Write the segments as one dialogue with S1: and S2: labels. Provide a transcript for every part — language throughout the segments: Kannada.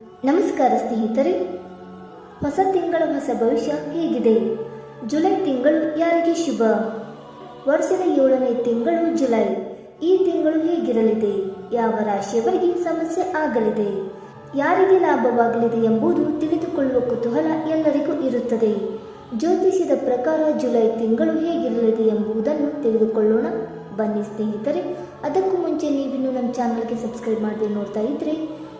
S1: ನಮಸ್ಕಾರ ಸ್ನೇಹಿತರೆ. ಹೊಸ ತಿಂಗಳ ಹೊಸ ಭವಿಷ್ಯ ಹೇಗಿದೆ? ಜುಲೈ ತಿಂಗಳು ಯಾರಿಗೆ ಶುಭ? ವರ್ಷದ ಏಳನೇ ತಿಂಗಳು ಜುಲೈ. ಈ ತಿಂಗಳು ಹೇಗಿರಲಿದೆ? ಯಾವ ರಾಶಿಯವರಿಗೆ ಸಮಸ್ಯೆ ಆಗಲಿದೆ? ಯಾರಿಗೆ ಲಾಭವಾಗಲಿದೆ ಎಂಬುದು ತಿಳಿದುಕೊಳ್ಳುವ ಕುತೂಹಲ ಎಲ್ಲರಿಗೂ ಇರುತ್ತದೆ. ಜ್ಯೋತಿಷ್ಯದ ಪ್ರಕಾರ ಜುಲೈ ತಿಂಗಳು ಹೇಗಿರಲಿದೆ ಎಂಬುದನ್ನು ತಿಳಿದುಕೊಳ್ಳೋಣ. ಬನ್ನಿ ಸ್ನೇಹಿತರೆ, ಅದಕ್ಕೂ ಮುಂಚೆ ನೀವಿನ್ನೂ ನಮ್ಮ ಚಾನಲ್ಗೆ ಸಬ್ಸ್ಕ್ರೈಬ್ ಮಾಡದೆ ನೋಡ್ತಾ ಇದ್ರೆ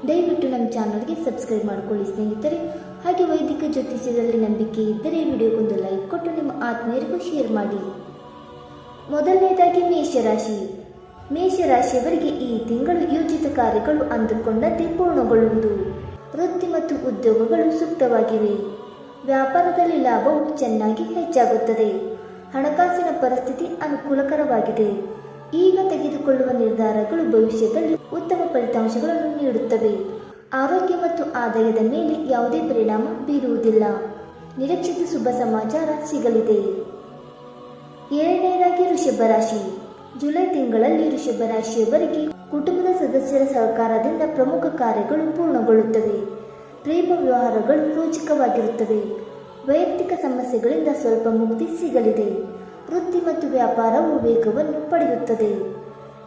S1: ದಯವಿಟ್ಟು ನಮ್ಮ ಚಾನಲ್ಗೆ ಸಬ್ಸ್ಕ್ರೈಬ್ ಮಾಡಿಕೊಳ್ಳಿ ಸ್ನೇಹಿತರೆ. ಹಾಗೆ ವೈದಿಕ ಜ್ಯೋತಿಷ್ಯದಲ್ಲಿ ನಂಬಿಕೆ ಇದ್ದರೆ ವಿಡಿಯೋಗೊಂದು ಲೈಕ್ ಕೊಟ್ಟು ನಿಮ್ಮ ಆತ್ಮೀಯರಿಗೂ ಶೇರ್ ಮಾಡಿ. ಮೊದಲನೇದಾಗಿ ಮೇಷರಾಶಿ. ಮೇಷರಾಶಿಯವರಿಗೆ ಈ ತಿಂಗಳು ಯೋಜಿತ ಕಾರ್ಯಗಳು ಅಂದುಕೊಂಡಂತೆ ಪೂರ್ಣಗೊಳ್ಳುವುದು. ವೃತ್ತಿ ಮತ್ತು ಉದ್ಯೋಗಗಳು ಸೂಕ್ತವಾಗಿವೆ. ವ್ಯಾಪಾರದಲ್ಲಿ ಲಾಭವು ಚೆನ್ನಾಗಿ ಹೆಚ್ಚಾಗುತ್ತದೆ. ಹಣಕಾಸಿನ ಪರಿಸ್ಥಿತಿ ಅನುಕೂಲಕರವಾಗಿದೆ. ಈಗ ತೆಗೆದುಕೊಳ್ಳುವ ನಿರ್ಧಾರಗಳು ಭವಿಷ್ಯದಲ್ಲಿ ಉತ್ತಮ ಫಲಿತಾಂಶಗಳನ್ನು ನೀಡುತ್ತವೆ. ಆರೋಗ್ಯ ಮತ್ತು ಆದಾಯದ ಮೇಲೆ ಯಾವುದೇ ಪರಿಣಾಮ ಬೀರುವುದಿಲ್ಲ. ನಿರೀಕ್ಷಿತ ಶುಭ ಸಮಾಚಾರ ಸಿಗಲಿದೆ. ಏಳನೇದಾಗಿ ಋಷಭ ರಾಶಿ. ಜುಲೈ ತಿಂಗಳಲ್ಲಿ ಋಷಭ ರಾಶಿಯವರಿಗೆ ಕುಟುಂಬದ ಸದಸ್ಯರ ಸಹಕಾರದಿಂದ ಪ್ರಮುಖ ಕಾರ್ಯಗಳು ಪೂರ್ಣಗೊಳ್ಳುತ್ತವೆ. ಪ್ರೇಮ ವ್ಯವಹಾರಗಳು ರೋಚಕವಾಗಿರುತ್ತವೆ. ವೈಯಕ್ತಿಕ ಸಮಸ್ಯೆಗಳಿಂದ ಸ್ವಲ್ಪ ಮುಕ್ತಿ ಸಿಗಲಿದೆ. ವೃತ್ತಿ ಮತ್ತು ವ್ಯಾಪಾರವು ವೇಗವನ್ನು ಪಡೆಯುತ್ತದೆ.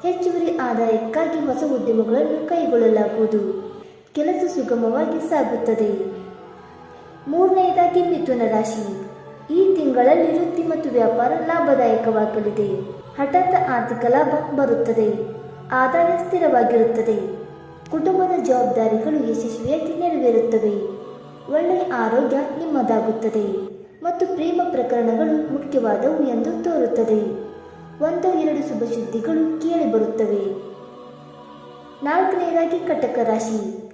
S1: ಹೆಚ್ಚುವರಿ ಆದಾಯಕ್ಕಾಗಿ ಹೊಸ ಉದ್ಯಮಗಳನ್ನು ಕೈಗೊಳ್ಳಲಾಗುವುದು. ಕೆಲಸ ಸುಗಮವಾಗಿ ಸಾಗುತ್ತದೆ. ಮೂರನೆಯದಾಗಿ ಮಿಥುನ ರಾಶಿ. ಈ ತಿಂಗಳಲ್ಲಿ ವೃತ್ತಿ ಮತ್ತು ವ್ಯಾಪಾರ ಲಾಭದಾಯಕವಾಗಲಿದೆ. ಹಠಾತ್ ಆರ್ಥಿಕ ಲಾಭ ಬರುತ್ತದೆ. ಆದಾಯ ಸ್ಥಿರವಾಗಿರುತ್ತದೆ. ಕುಟುಂಬದ ಜವಾಬ್ದಾರಿಗಳು ಯಶಸ್ವಿಯಾಗಿ ನೆರವೇರುತ್ತವೆ. ಒಳ್ಳೆಯ ಆರೋಗ್ಯ ನಿಮ್ಮದಾಗುತ್ತದೆ. ಮತ್ತು ಪ್ರೇಮ ಪ್ರಕರಣಗಳು ಮುಖ್ಯವಾದವು ಎಂದು ತೋರುತ್ತದೆ. ಒಂದು, ಎರಡು ಶುಭ ಸುದ್ದಿಗಳು ಕೇಳಿಬರುತ್ತವೆ ನಾಲ್ಕನೆಯದಾಗಿ ಕಟಕ ರಾಶಿ.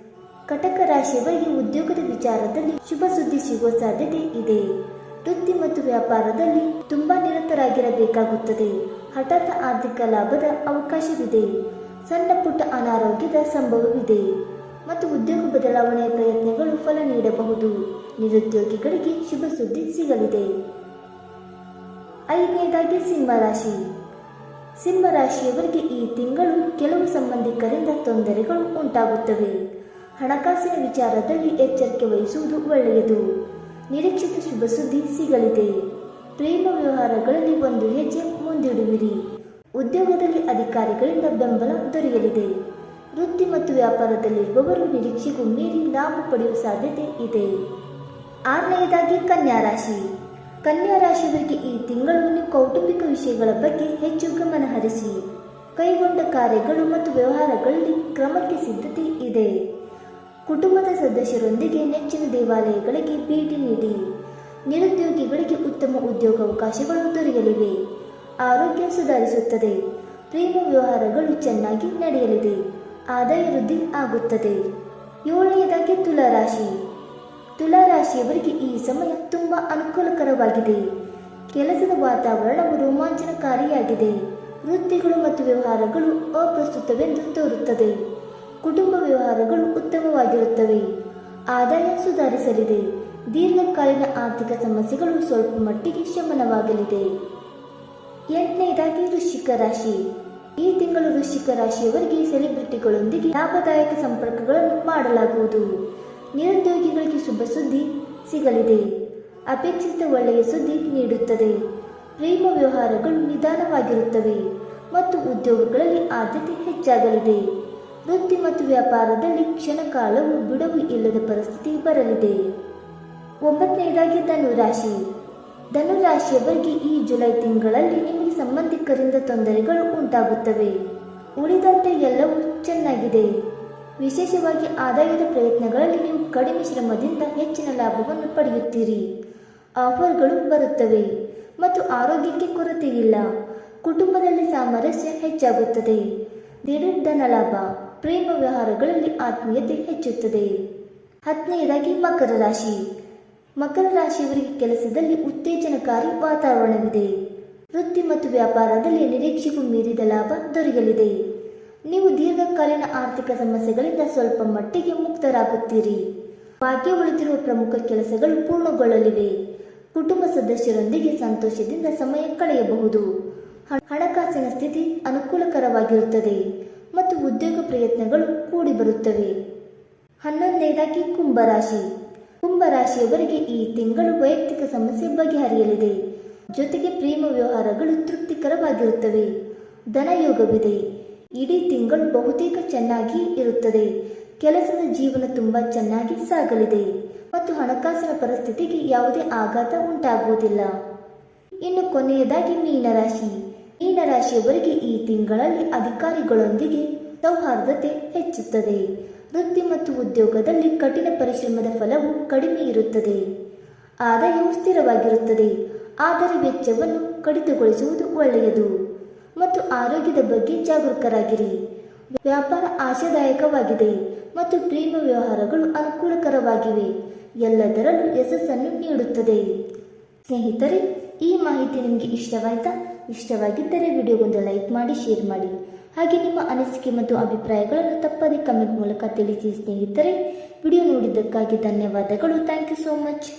S1: ಕಟಕ ರಾಶಿಯವರಿಗೆ ಉದ್ಯೋಗದ ವಿಚಾರದಲ್ಲಿ ಶುಭ ಸುದ್ದಿ ಸಿಗುವ ಸಾಧ್ಯತೆ ಇದೆ. ವೃತ್ತಿ ಮತ್ತು ವ್ಯಾಪಾರದಲ್ಲಿ ತುಂಬಾ ನಿರತರಾಗಿರಬೇಕಾಗುತ್ತದೆ. ಹಠಾತ್ ಆರ್ಥಿಕ ಲಾಭದ ಅವಕಾಶವಿದೆ. ಸಣ್ಣ ಪುಟ್ಟ ಅನಾರೋಗ್ಯದ ಸಂಭವವಿದೆ. ಮತ್ತು ಉದ್ಯೋಗ ಬದಲಾವಣೆಯ ಪ್ರಯತ್ನಗಳು ಫಲ ನೀಡಬಹುದು. ನಿರುದ್ಯೋಗಿಗಳಿಗೆ ಶುಭ ಸುದ್ದಿ ಸಿಗಲಿದೆ. ಐದನೇದಾಗಿ ಸಿಂಹರಾಶಿ. ಸಿಂಹರಾಶಿಯವರಿಗೆ ಈ ತಿಂಗಳು ಕೆಲವು ಸಂಬಂಧಿಕರಿಂದ ತೊಂದರೆಗಳು ಉಂಟಾಗುತ್ತವೆ. ಹಣಕಾಸಿನ ವಿಚಾರದಲ್ಲಿ ಎಚ್ಚರಿಕೆ ವಹಿಸುವುದು ಒಳ್ಳೆಯದು. ನಿರೀಕ್ಷಿತ ಶುಭ ಸುದ್ದಿ ಸಿಗಲಿದೆ. ಪ್ರೇಮ ವ್ಯವಹಾರಗಳಲ್ಲಿ ಒಂದು ಹೆಜ್ಜೆ ಮುಂದಿಡುವಿರಿ. ಉದ್ಯೋಗದಲ್ಲಿ ಅಧಿಕಾರಿಗಳಿಂದ ಬೆಂಬಲ ದೊರೆಯಲಿದೆ. ವೃತ್ತಿ ಮತ್ತು ವ್ಯಾಪಾರದಲ್ಲಿರುವವರು ನಿರೀಕ್ಷೆಗೂ ಮೀರಿ ಲಾಭ ಪಡೆಯುವ ಸಾಧ್ಯತೆ ಇದೆ. ಆರನೆಯದಾಗಿ ಕನ್ಯಾ ರಾಶಿ ಕನ್ಯಾ ರಾಶಿಯವರಿಗೆ ಈ ತಿಂಗಳು ನೀವು ಕೌಟುಂಬಿಕ ವಿಷಯಗಳ ಬಗ್ಗೆ ಹೆಚ್ಚು ಗಮನ ಹರಿಸಿ. ಕೈಗೊಂಡ ಕಾರ್ಯಗಳು ಮತ್ತು ವ್ಯವಹಾರಗಳಲ್ಲಿ ಕ್ರಮಕ್ಕೆ ಸಿದ್ಧತೆ ಇದೆ. ಕುಟುಂಬದ ಸದಸ್ಯರೊಂದಿಗೆ ನೆಚ್ಚಿನ ದೇವಾಲಯಗಳಿಗೆ ಭೇಟಿ ನೀಡಿ. ನಿರುದ್ಯೋಗಿಗಳಿಗೆ ಉತ್ತಮ ಉದ್ಯೋಗಾವಕಾಶಗಳು ದೊರೆಯಲಿವೆ. ಆರೋಗ್ಯ ಸುಧಾರಿಸುತ್ತದೆ. ಪ್ರೇಮ ವ್ಯವಹಾರಗಳು ಚೆನ್ನಾಗಿ ನಡೆಯಲಿದೆ. ಆದಾಯ ವೃದ್ಧಿ ಆಗುತ್ತದೆ. ಏಳನೆಯದಾಗಿ ತುಲಾರಾಶಿ. ತುಲಾರಾಶಿಯವರಿಗೆ ಈ ಸಮಯ ತುಂಬಾ ಅನುಕೂಲಕರವಾಗಿದೆ. ಕೆಲಸದ ವಾತಾವರಣವು ರೋಮಾಂಚನಕಾರಿಯಾಗಿದೆ. ವೃತ್ತಿಗಳು ಮತ್ತು ವ್ಯವಹಾರಗಳು ಅಪ್ರಸ್ತುತವೆಂದು ತೋರುತ್ತದೆ. ಕುಟುಂಬ ವ್ಯವಹಾರಗಳು ಉತ್ತಮವಾಗಿರುತ್ತವೆ. ಆದಾಯ ಸುಧಾರಿಸಲಿದೆ. ದೀರ್ಘಕಾಲೀನ ಆರ್ಥಿಕ ಸಮಸ್ಯೆಗಳು ಸ್ವಲ್ಪ ಮಟ್ಟಿಗೆ ಶಮನವಾಗಲಿದೆ. ಎಂಟನೇದಾಗಿ ವೃಶ್ಚಿಕ ರಾಶಿ. ಈ ತಿಂಗಳು ವೃಶ್ಚಿಕ ರಾಶಿಯವರಿಗೆ ಸೆಲೆಬ್ರಿಟಿಗಳೊಂದಿಗೆ ಲಾಭದಾಯಕ ಸಂಪರ್ಕಗಳನ್ನು ಮಾಡಲಾಗುವುದು. ನಿರುದ್ಯೋಗಿಗಳಿಗೆ ಶುಭ ಸುದ್ದಿ ಸಿಗಲಿದೆ. ಅಪೇಕ್ಷಿತ ಒಳ್ಳೆಯ ಸುದ್ದಿ ನೀಡುತ್ತದೆ. ಪ್ರೇಮ ವ್ಯವಹಾರಗಳು ನಿಧಾನವಾಗಿರುತ್ತವೆ ಮತ್ತು ಉದ್ಯೋಗಗಳಲ್ಲಿ ಆದ್ಯತೆ ಹೆಚ್ಚಾಗಲಿದೆ. ವೃತ್ತಿ ಮತ್ತು ವ್ಯಾಪಾರದಲ್ಲಿ ಕ್ಷಣಕಾಲವು ಬಿಡುವು ಇಲ್ಲದ ಪರಿಸ್ಥಿತಿ ಬರಲಿದೆ. ಒಂಬತ್ತನೇದಾಗಿ ಧನುರಾಶಿ. ಧನುರಾಶಿಯವರಿಗೆ ಈ ಜುಲೈ ತಿಂಗಳಲ್ಲಿ ನಿಮಗೆ ಸಂಬಂಧಿಕರಿಂದ ತೊಂದರೆಗಳು ಉಂಟಾಗುತ್ತವೆ. ಉಳಿದಂತೆ ಎಲ್ಲವೂ ಚೆನ್ನಾಗಿದೆ. ವಿಶೇಷವಾಗಿ ಆದಾಯದ ಪ್ರಯತ್ನಗಳಲ್ಲಿ ನೀವು ಕಡಿಮೆ ಶ್ರಮದಿಂದ ಹೆಚ್ಚಿನ ಲಾಭವನ್ನು ಪಡೆಯುತ್ತೀರಿ. ಆಫರ್ಗಳು ಬರುತ್ತವೆ ಮತ್ತು ಆರೋಗ್ಯಕ್ಕೆ ಕೊರತೆ ಇಲ್ಲ ಕುಟುಂಬದಲ್ಲಿ ಸಾಮರಸ್ಯ ಹೆಚ್ಚಾಗುತ್ತದೆ. ದಿಢೀರ್ ಧನ ಲಾಭ, ಪ್ರೇಮ ವ್ಯವಹಾರಗಳಲ್ಲಿ ಆತ್ಮೀಯತೆ ಹೆಚ್ಚುತ್ತದೆ. ಹತ್ತನೆಯದಾಗಿ ಮಕರ ರಾಶಿ. ಮಕರ ರಾಶಿಯವರಿಗೆ ಕೆಲಸದಲ್ಲಿ ಉತ್ತೇಜನಕಾರಿ ವಾತಾವರಣವಿದೆ. ವೃತ್ತಿ ಮತ್ತು ವ್ಯಾಪಾರದಲ್ಲಿ ನಿರೀಕ್ಷೆಗೂ ಮೀರಿದ ಲಾಭ ದೊರೆಯಲಿದೆ. ನೀವು ದೀರ್ಘಕಾಲೀನ ಆರ್ಥಿಕ ಸಮಸ್ಯೆಗಳಿಂದ ಸ್ವಲ್ಪ ಮಟ್ಟಿಗೆ ಮುಕ್ತರಾಗುತ್ತೀರಿ. ಬಾಕಿ ಉಳಿದಿರುವ ಪ್ರಮುಖ ಕೆಲಸಗಳು ಪೂರ್ಣಗೊಳ್ಳಲಿವೆ. ಕುಟುಂಬ ಸದಸ್ಯರೊಂದಿಗೆ ಸಂತೋಷದಿಂದ ಸಮಯ ಕಳೆಯಬಹುದು. ಹಣಕಾಸಿನ ಸ್ಥಿತಿ ಅನುಕೂಲಕರವಾಗಿರುತ್ತದೆ ಮತ್ತು ಉದ್ಯೋಗ ಪ್ರಯತ್ನಗಳು ಕೂಡಿ ಬರುತ್ತವೆ ಹನ್ನೊಂದನೇದಾಗಿ ಕುಂಭರಾಶಿ. ಕುಂಭರಾಶಿಯವರಿಗೆ ಈ ತಿಂಗಳು ವೈಯಕ್ತಿಕ ಸಮಸ್ಯೆ ಬಗೆಹರಿಯಲಿದೆ. ಜೊತೆಗೆ ಪ್ರೇಮ ವ್ಯವಹಾರಗಳು ತೃಪ್ತಿಕರವಾಗಿರುತ್ತವೆ. ಧನಯೋಗವಿದೆ. ಇಡೀ ತಿಂಗಳು ಬಹುತೇಕ ಚೆನ್ನಾಗಿ ಇರುತ್ತದೆ. ಕೆಲಸದ ಜೀವನ ತುಂಬಾ ಚೆನ್ನಾಗಿ ಸಾಗಲಿದೆ. ಮತ್ತು ಹಣಕಾಸಿನ ಪರಿಸ್ಥಿತಿಗೆ ಯಾವುದೇ ಆಘಾತ ಉಂಟಾಗುವುದಿಲ್ಲ. ಇನ್ನು ಕೊನೆಯದಾಗಿ ಮೀನರಾಶಿ. ಮೀನರಾಶಿಯವರಿಗೆ ಈ ತಿಂಗಳಲ್ಲಿ ಅಧಿಕಾರಿಗಳೊಂದಿಗೆ ಸೌಹಾರ್ದತೆ ಹೆಚ್ಚುತ್ತದೆ. ವೃತ್ತಿ ಮತ್ತು ಉದ್ಯೋಗದಲ್ಲಿ ಕಠಿಣ ಪರಿಶ್ರಮದ ಫಲವು ಕಡಿಮೆ ಇರುತ್ತದೆ. ಆದಾಯವು ಸ್ಥಿರವಾಗಿರುತ್ತದೆ. ಆದರೆ ವೆಚ್ಚವನ್ನು ಕಡಿತಗೊಳಿಸುವುದು ಒಳ್ಳೆಯದು. ಮತ್ತು ಆರೋಗ್ಯದ ಬಗ್ಗೆ ಜಾಗರೂಕರಾಗಿರಿ. ವ್ಯಾಪಾರ ಆಶಾದಾಯಕವಾಗಿದೆ ಮತ್ತು ಪ್ರೇಮ ವ್ಯವಹಾರಗಳು ಅನುಕೂಲಕರವಾಗಿವೆ. ಎಲ್ಲದರಲ್ಲೂ ಯಶಸ್ಸನ್ನು ನೀಡುತ್ತದೆ. ಸ್ನೇಹಿತರೆ, ಈ ಮಾಹಿತಿ ನಿಮಗೆ ಇಷ್ಟವಾಯ್ತಾ? ಇಷ್ಟವಾಗಿದ್ದರೆ ವಿಡಿಯೋಗೊಂದು ಲೈಕ್ ಮಾಡಿ, ಶೇರ್ ಮಾಡಿ. ಹಾಗೆ ನಿಮ್ಮ ಅನಿಸಿಕೆ ಮತ್ತು ಅಭಿಪ್ರಾಯಗಳನ್ನು ತಪ್ಪದೇ ಕಮೆಂಟ್ ಮೂಲಕ ತಿಳಿಸಿ ಸ್ನೇಹಿತರೆ. ವಿಡಿಯೋ ನೋಡಿದ್ದಕ್ಕಾಗಿ ಧನ್ಯವಾದಗಳು. Thank you so much.